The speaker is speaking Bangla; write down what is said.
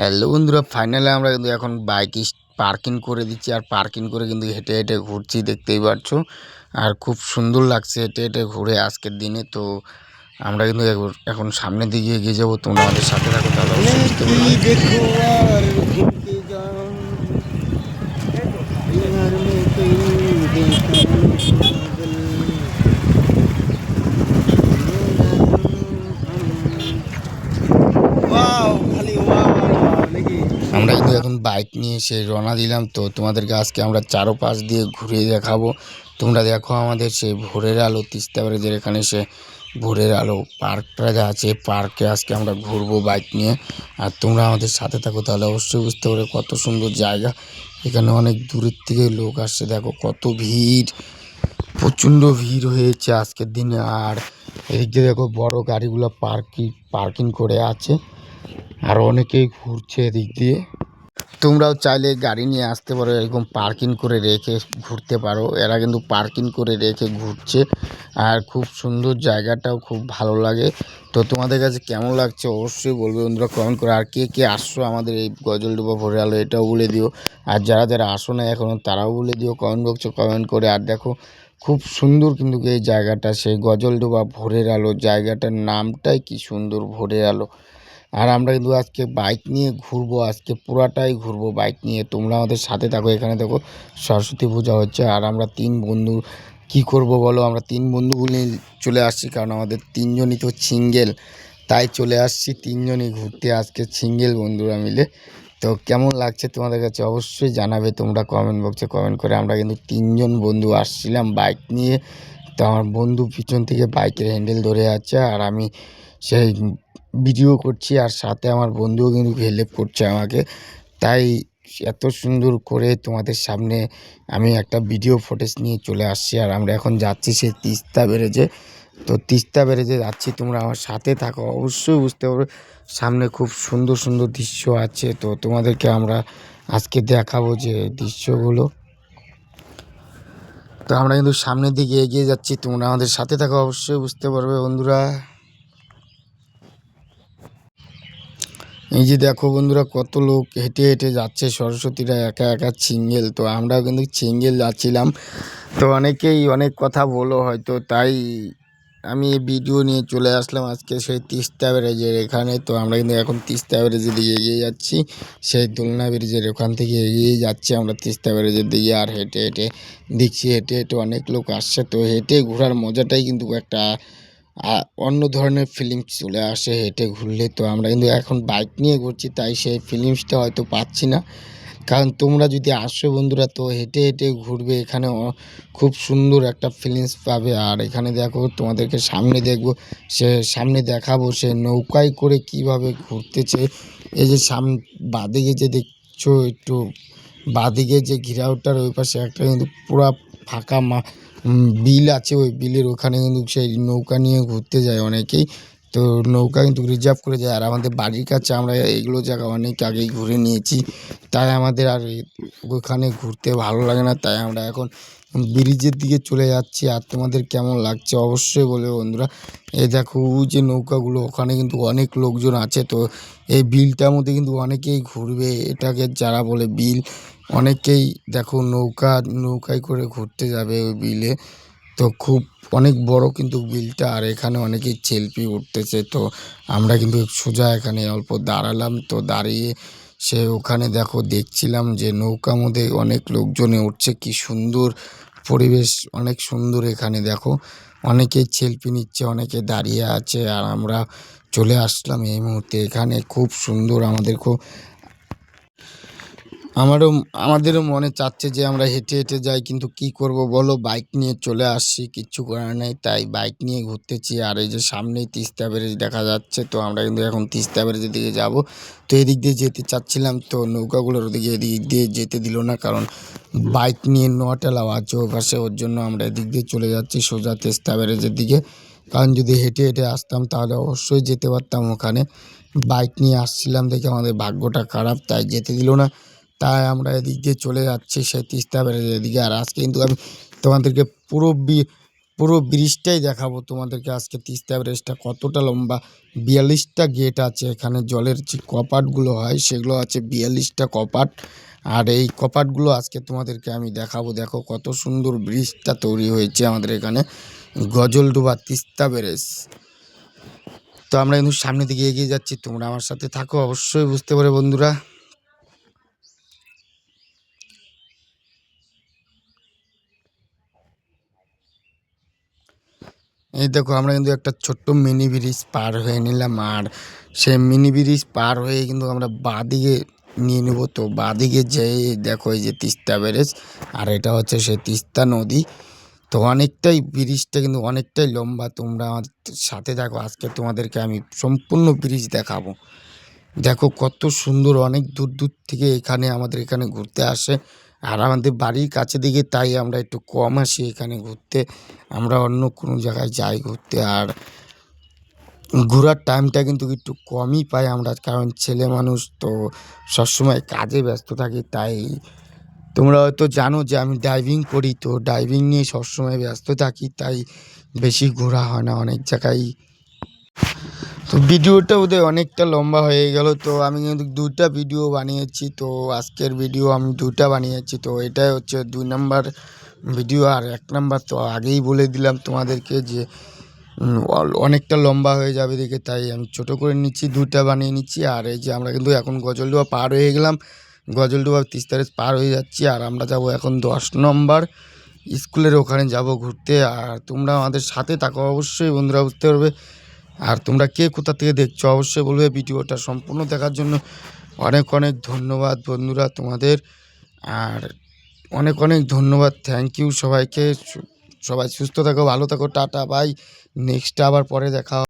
হ্যালো বন্ধুরা ফাইনালে আমরা কিন্তু এখন বাইক পার্কিং করে দিচ্ছি আর পার্কিং করে কিন্তু হেঁটে হেঁটে ঘুরছি দেখতেই পাচ্ছ আর খুব সুন্দর লাগছে হেঁটে হেঁটে ঘুরে আজকের দিনে। তো আমরা কিন্তু এখন- সামনের দিকে এগিয়ে যাব। তোমরা আমাদের সাথে থাকো তাহলে বুঝতে। দেখো আর ঘুরতে যাও ইয়ার মতোই দেখো ওয়াও খালি ওয়াও নাকি আমরা কিন্তু এখন বাইক নিয়ে এসে রওনা দিলাম। তো তোমাদেরকে আজকে আমরা চারো পাশ দিয়ে ঘুরিয়ে দেখাবো। তোমরা দেখো আমাদের সেই ভোরের আলো, তিস্তা ব্যারেজের এখানে সে ভোরের আলো, পার্কটা যা আছে, পার্কে আজকে আমরা ঘুরবো বাইক নিয়ে। আর তোমরা আমাদের সাথে থাকো তাহলে অবশ্যই বুঝতে পারবে কত সুন্দর জায়গা। এখানে অনেক দূরের থেকে লোক আসছে, দেখো কত ভিড়। প্রচণ্ড ভিড় হয়েছে আজকের দিনে। আর এদিক দেখো বড় গাড়িগুলো পার্কিং পার্কিং করে আছে। আর অনেকেই ঘুরছে এদিক দিয়ে। তোমরাও চাইলে গাড়ি নিয়ে আসতে পারো, এরকম পার্কিং করে রেখে ঘুরতে পারো। এরা কিন্তু পার্কিং করে রেখে ঘুরছে, আর খুব সুন্দর জায়গাটাও খুব ভালো লাগে। তো তোমাদের কাছে কেমন লাগছে অবশ্যই বলবে বন্ধুরা কমেন্ট করে। আর কে কে আসছো আমাদের এই গজলডুবা ভরে আলো এটাও বলে দিও। আর যারা যারা আসো না এখনও তারাও বলে দিও কমেন্ট বক্সে কমেন্ট করে। আর দেখো, খুব সুন্দর কিন্তু এই জায়গাটা, সেই গজলডোবা ভোরের আলো জায়গাটার নামটাই কি সুন্দর ভোরের আলো আর আমরা কিন্তু আজকে বাইক নিয়ে ঘুরবো, আজকে পুরাটাই ঘুরবো বাইক নিয়ে। তোমরা আমাদের সাথে থাকো, এখানে দেখো সরস্বতী পূজা হচ্ছে। আর আমরা তিন বন্ধু, কি করব বলো? আমরা তিন বন্ধুগুলি চলে আসছি, কারণ আমাদের তিনজনই তো সিঙ্গেল তাই চলে আসছি তিনজনই ঘুরতে আজকে সিঙ্গেল বন্ধুরা মিলে। তো কেমন লাগছে তোমাদের কাছে অবশ্যই জানাবে তোমরা কমেন্ট বক্সে কমেন্ট করে আমরা কিন্তু তিনজন বন্ধু আসছিলাম বাইক নিয়ে। তো আমার বন্ধু পিছন থেকে বাইকের হ্যান্ডেল ধরে আছে, আর আমি সেই ভিডিও করছি আর সাথে আমার বন্ধুও কিন্তু হেল্প করছে আমাকে। তাই এত সুন্দর করে তোমাদের সামনে আমি একটা ভিডিও ফুটেজ নিয়ে চলে আসছি আর আমরা এখন যাচ্ছি সেই তিস্তা ব্যারেজে। তো তিস্তা ব্যারেজে যাচ্ছি, তোমরা আমার সাথে থাকো। অবশ্যই বুঝতে পারবে, সামনে খুব সুন্দর সুন্দর দৃশ্য আছে। তো তোমাদেরকে আমরা আজকে দেখাবো যে দৃশ্যগুলো। তো আমরা কিন্তু সামনের দিকে এগিয়ে যাচ্ছি, তোমরা আমাদের সাথে থাকো, অবশ্যই বুঝতে পারবে বন্ধুরা। এই যে দেখো বন্ধুরা, কত লোক হেঁটে হেঁটে যাচ্ছে। সরস্বতীরা একা একা সিঙ্গেল। তো আমরাও কিন্তু সিঙ্গেল যাচ্ছিলাম। তো অনেকেই অনেক কথা বলো হয়তো, তাই আমি এই ভিডিও নিয়ে চলে আসলাম আজকে সেই তিস্তা ব্যারেজের এখানে। তো আমরা কিন্তু এখন তিস্তা ব্যারেজের দিকে এগিয়ে যাচ্ছি। সেই দোলনা ব্রিজের ওখান থেকে এগিয়ে যাচ্ছি আমরা তিস্তা ব্যারেজের দিকে। আর হেঁটে হেঁটে দেখছি, হেঁটে হেঁটে অনেক লোক আসছে। তো হেঁটে ঘোরার মজাটাই কিন্তু একটা অন্য ধরনের ফিলিংস চলে আসে, হেঁটে ঘুরলে। তো আমরা কিন্তু এখন বাইক নিয়ে ঘুরছি, তাই সেই ফিলিংসটা হয়তো পাচ্ছি না। কারণ তোমরা যদি আসো বন্ধুরা, তো হেঁটে হেঁটে ঘুরবে, এখানে খুব সুন্দর একটা ফিলিংস পাবে। আর এখানে দেখো, তোমাদেরকে সামনে দেখব, সে সামনে দেখাবো সে নৌকায় করে কীভাবে ঘুরতেছে। এই যে সাম, বাদিকে যে দেখছ, একটু বাদিকে যে ঘিরাওটার ওই পাশে একটা কিন্তু পুরা ফাঁকা মা বিল আছে ওই বিলের ওখানে কিন্তু সেই নৌকা নিয়ে ঘুরতে যায় অনেকেই। তো নৌকা কিন্তু রিজার্ভ করে যায়। আর আমাদের বাড়ির কাছে আমরা এগুলো জায়গা অনেক আগেই ঘুরে নিয়েছি। তাই আমাদের আর ওখানে ঘুরতে ভালো লাগে না। তাই আমরা এখন ব্রিজের দিকে চলে যাচ্ছি। আর তোমাদের কেমন লাগছে অবশ্যই বলবে বন্ধুরা। এই দেখো যে নৌকাগুলো, ওখানে কিন্তু অনেক লোকজন আছে। তো এই বিলটার মধ্যে কিন্তু অনেকেই ঘুরবে। এটাকে যারা বলে বিল অনেকেই দেখো নৌকা, নৌকায় করে ঘুরতে যাবে ওই বিলে। তো খুব অনেক বড় কিন্তু বিলটা, আর এখানে অনেকেই সেলফি উঠতেছে। তো আমরা কিন্তু সোজা এখানে অল্প দাঁড়ালাম। তো দাঁড়িয়ে সে ওখানে দেখো দেখছিলাম যে নৌকা মধ্যে অনেক লোকজনে উঠছে। কি সুন্দর পরিবেশ, অনেক সুন্দর এখানে দেখো। অনেকেই সেলফি নিচ্ছে, অনেকে দাঁড়িয়ে আছে। আর আমরা চলে আসলাম এই মুহূর্তে। এখানে খুব সুন্দর আমাদের খুব আমারও, আমাদেরও মনে চাচ্ছে যে আমরা হেঁটে হেঁটে যাই, কিন্তু কি করব বলো? বাইক নিয়ে চলে আসছি কিচ্ছু করার নেই। তাই বাইক নিয়ে ঘুরতেছি, আর এই যে সামনেই তিস্তা ব্যারেজ দেখা যাচ্ছে, তো আমরা কিন্তু এখন তিস্তা ব্যারেজের দিকে যাব। তো এদিক দিয়ে যেতে চাচ্ছিলাম, তো নৌকাগুলোর দিকে এদিক দিয়ে যেতে দিল না, কারণ বাইক নিয়ে আছে ওই পাশে ওর জন্য আমরা এদিক দিয়ে চলে যাচ্ছি সোজা তিস্তা ব্যারেজের দিকে। কারণ যদি হেঁটে হেঁটে আসতাম, তাহলে অবশ্যই যেতে পারতাম ওখানে। বাইক নিয়ে আসছিলাম দেখে আমাদের ভাগ্যটা খারাপ, তাই যেতে দিল না। তাই আমরা এদিক দিয়ে চলে যাচ্ছি, সেই তিস্তা ব্যারেজের দিকে। আর আজকে কিন্তু আমি তোমাদেরকে পুরো পুরো ব্রিজটাই দেখাবো তোমাদেরকে। আজকে তিস্তা ব্রিজটা কতটা লম্বা, বিয়াল্লিশটা গেট আছে এখানে, জলের যে কপাটগুলো হয় সেগুলো আছে বিয়াল্লিশটা কপাট। আর এই কপাটগুলো আজকে তোমাদেরকে আমি দেখাবো। দেখো কত সুন্দর ব্রিজটা তৈরি হয়েছে আমাদের এখানে, গজলডুবা তিস্তা ব্রিজ তো আমরা কিন্তু সামনের দিকে এগিয়ে যাচ্ছি, তোমরা আমার সাথে থাকো, অবশ্যই বুঝতে পারে বন্ধুরা। এই দেখো, আমরা কিন্তু একটা ছোট্ট মিনি ব্রিজ পার হয়ে নিলাম। আর সেই মিনি ব্রিজ পার হয়ে কিন্তু আমরা বাঁদিকে নিয়ে নেব। তো বাঁদিকে যেয়ে দেখো এই যে তিস্তা ব্যারেজ আর এটা হচ্ছে সেই তিস্তা নদী। তো অনেকটাই ব্রিজটা কিন্তু অনেকটাই লম্বা। তোমরা আমার সাথে দেখো আজকে তোমাদেরকে আমি সম্পূর্ণ ব্রিজ দেখাবো। দেখো কত সুন্দর, অনেক দূর দূর থেকে এখানে আমাদের এখানে ঘুরতে আসে। আর আমাদের বাড়ির কাছে দিকে তাই আমরা একটু কম আসি এখানে ঘুরতে। আমরা অন্য কোনো জায়গায় যাই ঘুরতে আর ঘোরার টাইমটা কিন্তু একটু কমই পাই আমরা, কারণ ছেলে মানুষ তো সবসময় কাজে ব্যস্ত থাকি তাই। তোমরা হয়তো জানো যে আমি ড্রাইভিং করি তো ড্রাইভিং নিয়ে সবসময় ব্যস্ত থাকি তাই বেশি ঘোরা হয় না অনেক জায়গায়। তো ভিডিওটা ওদের অনেকটা লম্বা হয়ে গেল, তো আমি কিন্তু দুটা ভিডিও বানিয়েছি, তো আজকের ভিডিও আমি দুটা বানিয়েছি, তো এটাই হচ্ছে দুই নাম্বার ভিডিও আর এক নাম্বার তো আগেই বলে দিলাম তোমাদেরকে যে অনেকটা লম্বা হয়ে যাবে দেখে, তাই আমি ছোট করে নিচ্ছি দুটা বানিয়ে নিচ্ছি, আর এই যে আমরা কিন্তু এখন গজলডোবা পার হয়ে গেলাম, গজলডোবা তিস্তারেজ পার হয়ে যাচ্ছি, আর আমরা যাব এখন দশ নম্বর স্কুলের ওখানে যাব ঘুরতে, আর তোমরা আমাদের সাথে থাকো অবশ্যই, বন্ধুরা বুঝতে পারবে। আর তোমরা কে কোথা থেকে দেখছ, অবশ্যই বলবে। ভিডিওটা সম্পূর্ণ দেখার জন্য অনেক অনেক ধন্যবাদ বন্ধুরা তোমাদের। আর অনেক অনেক ধন্যবাদ থ্যাংক ইউ সবাইকে। সবাই সুস্থ থাকো, ভালো থাকো, টাটা বাই নেক্সট আবার পরে দেখা।